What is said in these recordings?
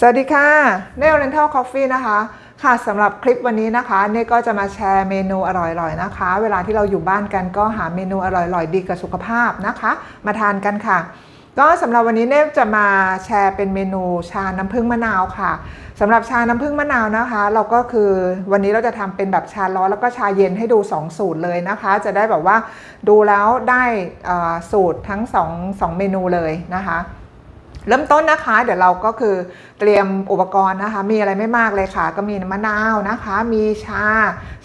สวัสดีค่ะเน o เ e นทัลคอฟฟี่นะคะ ค่ะสำหรับคลิปวันนี้นะคะเนก็จะมาแชร์เมนูอร่อยๆนะคะ เวลาที่เราอยู่บ้านกันก็หาเมนูอร่อยๆ ดีกับสุขภาพนะคะ มาทานกันค่ะ ก็สำหรับวันนี้เนจะมาแชร์เป็นเมนูชาน้ำผึ้งมะนาวค่ะสำหรับชาน้ำผึ้งมะนาวนะคะ เราก็คือวันนี้เราจะทำเป็นแบบชาร้อนแล้วก็ชาเย็นให้ดู 2 สูตรเลยนะคะ จะได้แบบว่าดูแล้วได้สูตรทั้ง2 2เมนูเลยนะคะ เริ่มต้นนะคะ เดี๋ยวเราก็คือเตรียมอุปกรณ์นะคะ มีอะไรไม่มากเลยค่ะ ก็มีมะนาวนะคะ มีชา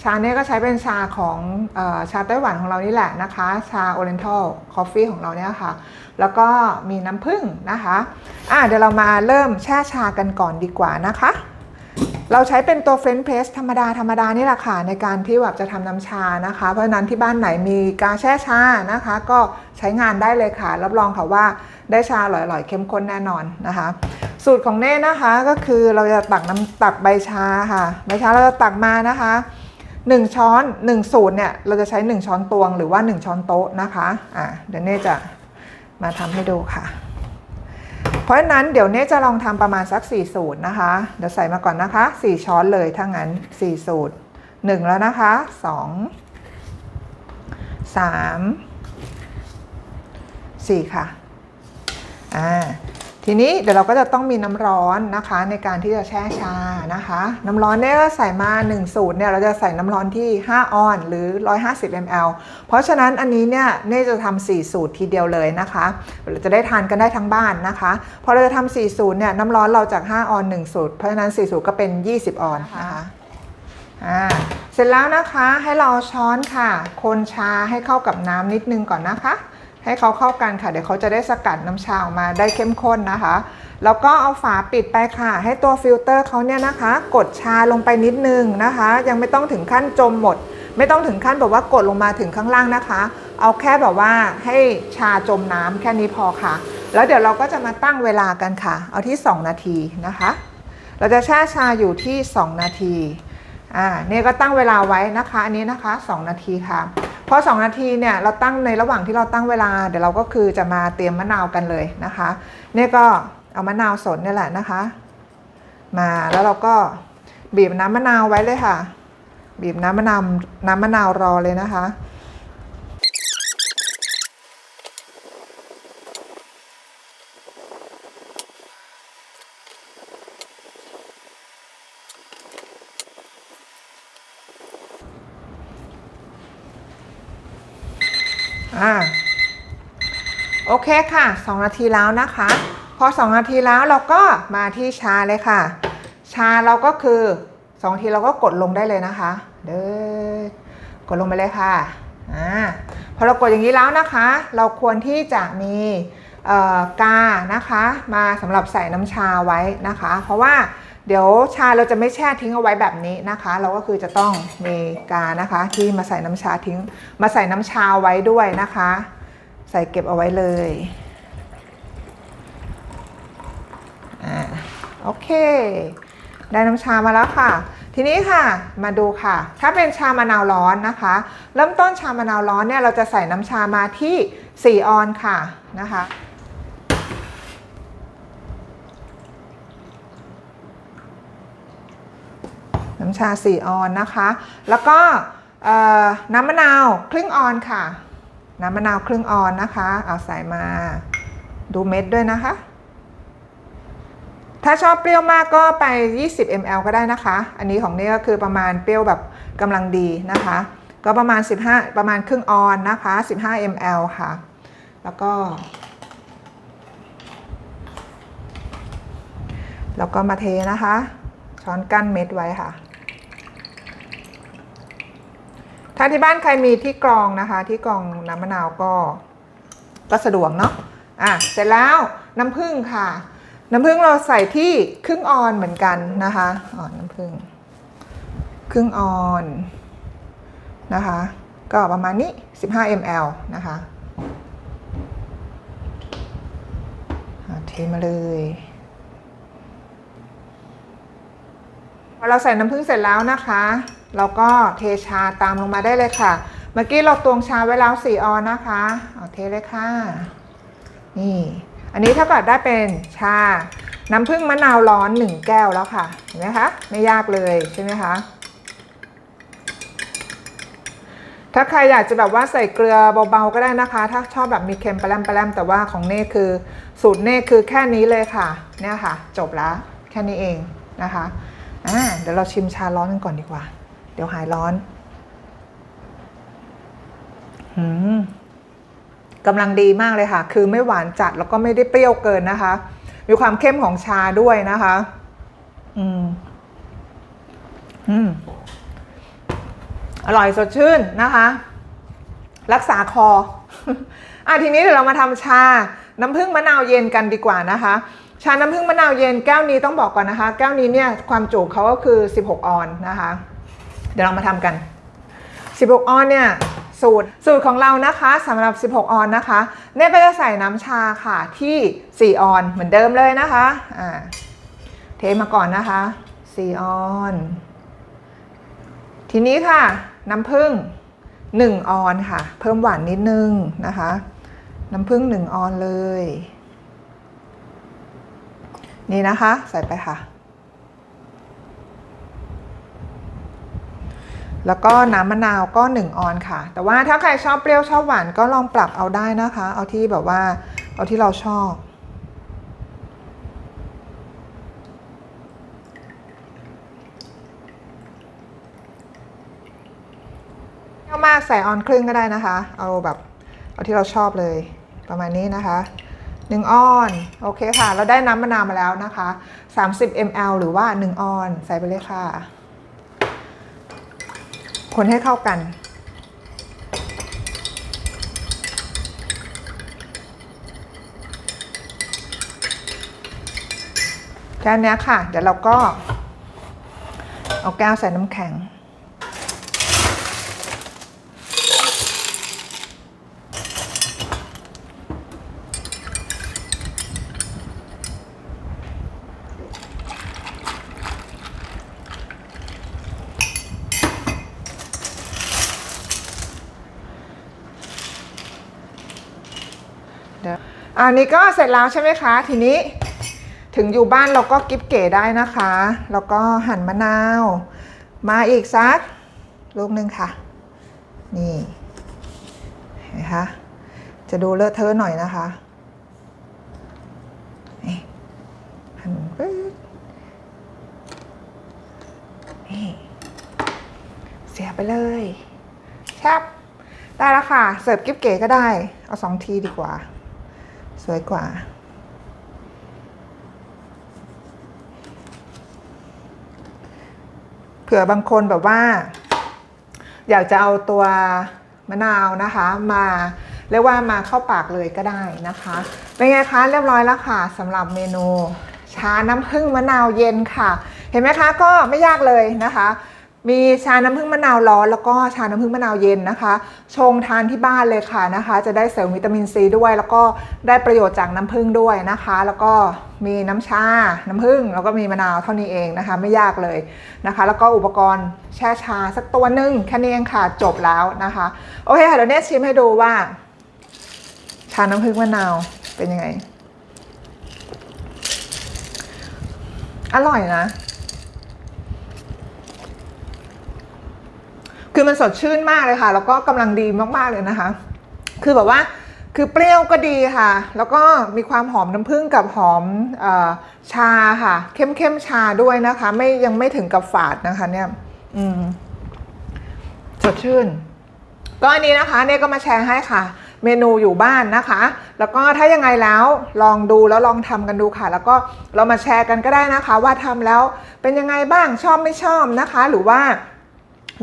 ชาเนี่ยก็ใช้เป็นชาของออชาไต้หวันของเรานี่แหละนะคะ ชา Oriental Coffee ของเราเนี่ยค่ะ แล้วก็มีน้ำผึ้งนะคะอะเดี๋ยวเรามาเริ่มแช่ชากันก่อนดีกว่านะคะเราใช้เป็นตัวเฟรนช์เพรสธรรมดาธรรมดานี่แหละค่ะ ในการที่แบบจะทำน้ำชานะคะ เพราะฉะนั้นที่บ้านไหนมีกาแช่ชานะคะ ก็ใช้งานได้เลยค่ะ รับรองค่ะว่า ได้ชาอร่อยๆเข้มข้นแน่นอนนะคะ สูตรของเน่นะคะก็คือเราจะตักน้ำตักใบชาค่ะใบชาเราจะตักมานะคะ1ช้อน1สูตรเนี่ยเราจะใช้ 1 ช้อนตวงหรือว่า 1 ช้อนโต๊ะนะคะอะเดี๋ยวเน่จะมาทำให้ดูค่ะ เพราะฉะนั้นเดี๋ยวเน่จะลองทำประมาณสัก 4 สูตรนะคะ เดี๋ยวใส่มาก่อนนะคะ 4 ช้อนเลยถ้างั้น 4 สูตร 1 แล้วนะคะ 2 3 4 ค่ะ อ่าทีนี้เดี๋ยวเราก็จะต้องมีน้ำร้อนนะคะในการที่จะแช่ชานะคะ น้ำร้อนเนี่ยก็ใส่มา1สูตรเนี่ยเราจะใส่น้ำร้อนที่ 5 ออนหรือ 150 ml เพราะฉะนั้นอันนี้เนี่ยเน่จะทำ4สูตรทีเดียวเลยนะคะเราจะได้ทานกันได้ทั้งบ้านนะคะพอเราจะทำ4สูตรเนี่ยน้ำร้อนเราจาก 5 ออน 1 สูตร เพราะฉะนั้น 4 สูตรก็เป็น 20 ออนนะคะอ่าเสร็จแล้วนะคะให้เราช้อนค่ะ คนชาให้เข้ากับน้ำนิดนึงก่อนนะคะ ให้เขาเข้ากันค่ะ เดี๋ยวเขาจะได้สกัดน้ำชาออกมาได้เข้มข้นนะคะ แล้วก็เอาฝาปิดไปค่ะ ให้ตัวฟิลเตอร์เขาเนี่ยนะคะ กดชาลงไปนิดนึงนะคะ ยังไม่ต้องถึงขั้นจมหมด ไม่ต้องถึงขั้นแบบว่ากดลงมาถึงข้างล่างนะคะ เอาแค่แบบว่าให้ชาจมน้ำแค่นี้พอค่ะ แล้วเดี๋ยวเราก็จะมาตั้งเวลากันค่ะ เอาที่ 2 นาทีนะคะ เราจะแช่ชาอยู่ที่ 2 นาทีอ่าเนี่ยก็ตั้งเวลาไว้นะคะ อันนี้นะคะ 2 นาทีค่ะ อ 2 นาทีเนี่ยเราตั้งในระหว่างที่เราตั้งเวลา เดี๋ยวเราก็คือจะมาเตรียมมะนาวกันเลยนะคะเนี่ยก็เอามะนาวสดเนี่ยแหละนะคะ มาแล้วเราก็บีบน้ำมะนาวไว้เลยค่ะ บีบน้ำมะนาวน้ำมะนาวรอเลยนะคะ อ่าโอเคค่ะ 2 นาทีแล้วนะคะ พอ 2 นาทีแล้วเราก็มาที่ชาเลยค่ะ ชาเราก็คือ2นาทีเราก็กดลงได้เลยนะคะ เด้อกดลงไปเลยค่ะอ่าพอเรากดอย่างนี้แล้วนะคะ เราควรที่จะมีกานะคะ มาสำหรับใส่น้ำชาไว้นะคะ เพราะว่า เดี๋ยวชาเราจะไม่แช่ทิ้งเอาไว้แบบนี้นะคะ เราก็คือจะต้องมีกานะคะ ที่มาใส่น้ำชาทิ้ง มาใส่น้ำชาไว้ด้วยนะคะ ใส่เก็บเอาไว้เลยอ่าโอเค ได้น้ำชามาแล้วค่ะ ทีนี้ค่ะมาดูค่ะ ถ้าเป็นชามะนาวร้อนนะคะ เริ่มต้นชามะนาวร้อนเนี่ยเราจะใส่น้ำชามาที่ 4 ออนค่ะนะคะ น้ำชา 4 ออนนะคะ แล้วก็น้ำมะนาวครึ่งออนค่ะ น้ำมะนาวครึ่งออนนะคะ เอาใส่มาดูเม็ดด้วยนะคะ ถ้าชอบเปรี้ยวมากก็ไป 20 ml ก็ได้นะคะ อันนี้ของนี่ก็คือประมาณเปรี้ยวแบบกำลังดีนะคะ ก็ประมาณ 15 ประมาณครึ่งออนนะคะ 15 ml ค่ะ แล้วก็ แล้วก็มาเทนะคะ ช้อนกั้นเม็ดไว้ค่ะ ถ้าที่บ้านใครมีที่กรองนะคะ ที่กรองน้ำมะนาวก็ ก็สะดวกเนาะอะเสร็จแล้วน้ำผึ้งค่ะ น้ำผึ้งเราใส่ที่ครึ่งออนเหมือนกันนะคะอ่อนน้ำผึ้งครึ่งออนนะคะ ก็ประมาณนี้ 15 ml นะคะอะเทมาเลย อเราใส่น้ำผึ้งเสร็จแล้วนะคะ เราก็เทชาตามลงมาได้เลยค่ะ เมื่อกี้เราตวงชาไว้แล้ว4ออนนะคะเอาเทเลยค่ะ นี่ อันนี้ถ้าเกิดได้เป็นชา น้ำผึ้งมะนาวร้อน1แก้วแล้วค่ะ เห็นไหมคะ ไม่ยากเลยใช่ไหมคะ ถ้าใครอยากจะแบบว่าใส่เกลือเบาๆก็ได้นะคะ ถ้าชอบแบบมีเค็มปลาแรมปลาแรมแต่ว่าของเน่คือสูตรเน่คือแค่นี้เลยค่ะ เนี่ยค่ะ จบแล้วแค่นี้เองนะคะ อ่าเดี๋ยวเราชิมชาร้อนกันก่อนดีกว่า เดี๋ยวหายร้อนหืมกำลังดีมากเลยค่ะ คือไม่หวานจัดแล้วก็ไม่ได้เปรี้ยวเกินนะคะ มีความเข้มของชาด้วยนะคะ อืม อืม อร่อยสดชื่นนะคะ รักษาคออะทีนี้เดี๋ยวเรามาทำชา น้ำผึ้งมะนาวเย็นกันดีกว่านะคะ ชาน้ำผึ้งมะนาวเย็นแก้วนี้ต้องบอกก่อนนะคะ แก้วนี้เนี่ยความจุเขาก็คือ 16 ออนนะคะ เดี๋ยวเรามาทำกัน 16 ออนเนี่ยสูตรสูตรของเรานะคะสำหรับ 16 ออนนะคะเนี่ยก็จะใส่น้ำชาค่ะที่ 4 ออนเหมือนเดิมเลยนะคะอ่าเทมาก่อนนะคะ 4 ออน ทีนี้ค่ะน้ำผึ้ง1 ออนค่ะ เพิ่มหวานนิดนึงนะคะ น้ำผึ้ง1 ออนเลย นี่นะคะ ใส่ไปค่ะ แล้วก็น้ำมะนาวก็ 1 ออนค่ะ แต่ว่าถ้าใครชอบเปรี้ยวชอบหวานก็ลองปรับเอาได้นะคะ เอาที่แบบว่า เอาที่เราชอบเปรี้ยวมากใส่ออนครึ่งก็ได้นะคะ เอาแบบ เอาที่เราชอบเลยประมาณนี้นะคะ 1 ออน โอเคค่ะ เราได้น้ำมะนาวมาแล้วนะคะ 30 ml หรือว่า 1 ออน ใส่ไปเลยค่ะ คนให้เข้ากัน แค่นี้ค่ะ เดี๋ยวเราก็เอาแก้วใส่น้ำแข็ง อันนี้ก็เสร็จแล้วใช่ไหมคะ ทีนี้ถึงอยู่บ้านเราก็กิฟเก๋ได้นะคะ แล้วก็หั่นมะนาว มาอีกสักลูกหนึ่งค่ะ นี่เห็นไหมคะจะดูเลอะเทอะหน่อยนะคะนี่หั่นปึ๊ดนี่เสียไปเลยครับได้แล้วค่ะ เสิร์ฟกิ๊บเก๋ก็ได้ เอาสองทีดีกว่า สวยกว่า เผื่อบางคนแบบว่า อยากจะเอาตัวมะนาวนะคะมาเรียกว่ามาเข้าปากเลยก็ได้นะคะ เป็นไงคะเรียบร้อยแล้วค่ะสำหรับเมนูชาน้ำผึ้งมะนาวเย็นค่ะ เห็นไหมคะก็ไม่ยากเลยนะคะ มีชาน้ำผึ้งมะนาวร้อนแล้วก็ชาน้ำผึ้งมะนาวเย็นนะคะ ชงทานที่บ้านเลยค่ะนะคะ จะได้เสริมวิตามินซีด้วย แล้วก็ได้ประโยชน์จากน้ำผึ้งด้วยนะคะ แล้วก็มีน้ำชา น้ำผึ้งแล้วก็มีมะนาวเท่านี้เองนะคะ ไม่ยากเลยนะคะ แล้วก็อุปกรณ์แช่ชาสักตัวหนึ่งแค่นี้เองค่ะจบแล้วนะคะโอเคค่ะเดี๋ยวเนสชิมให้ดูว่า ชาน้ำผึ้งมะนาวเป็นยังไง อร่อยนะ คือมันสดชื่นมากเลยค่ะ แล้วก็กำลังดีมากๆเลยนะคะ คือแบบว่าคือเปรี้ยวก็ดีค่ะ แล้วก็มีความหอมน้ำผึ้งกับหอมอชาค่ะ เข้มเข้มชาด้วยนะคะ ไม่ยังไม่ถึงกับฝาดนะคะเนี่ยสดชื่น ก็อันนี้นะคะเนี่ยก็มาแชร์ให้ค่ะ เมนูอยู่บ้านนะคะ แล้วก็ถ้ายังไงแล้วลองดูแล้วลองทำกันดูค่ะ แล้วก็เรามาแชร์กันก็ได้นะคะ ว่าทำแล้วเป็นยังไงบ้างชอบไม่ชอบนะคะ หรือว่า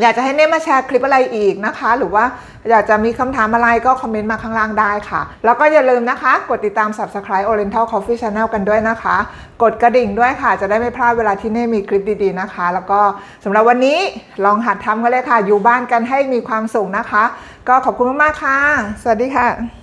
อยากจะให้เน่มาแชร์คลิปอะไรอีกนะคะ หรือว่าอยากจะมีคำถามอะไรก็คอมเมนต์มาข้างล่างได้ค่ะ แล้วก็อย่าลืมนะคะ กดติดตาม Subscribe Oriental Coffee Channel กันด้วยนะคะ กดกระดิ่งด้วยค่ะ จะได้ไม่พลาดเวลาที่เน่มีคลิปดีๆนะคะ แล้วก็สำหรับวันนี้ลองหัดทำกันเลยค่ะ อยู่บ้านกันให้มีความสุขนะคะ ก็ขอบคุณมากๆค่ะ สวัสดีค่ะ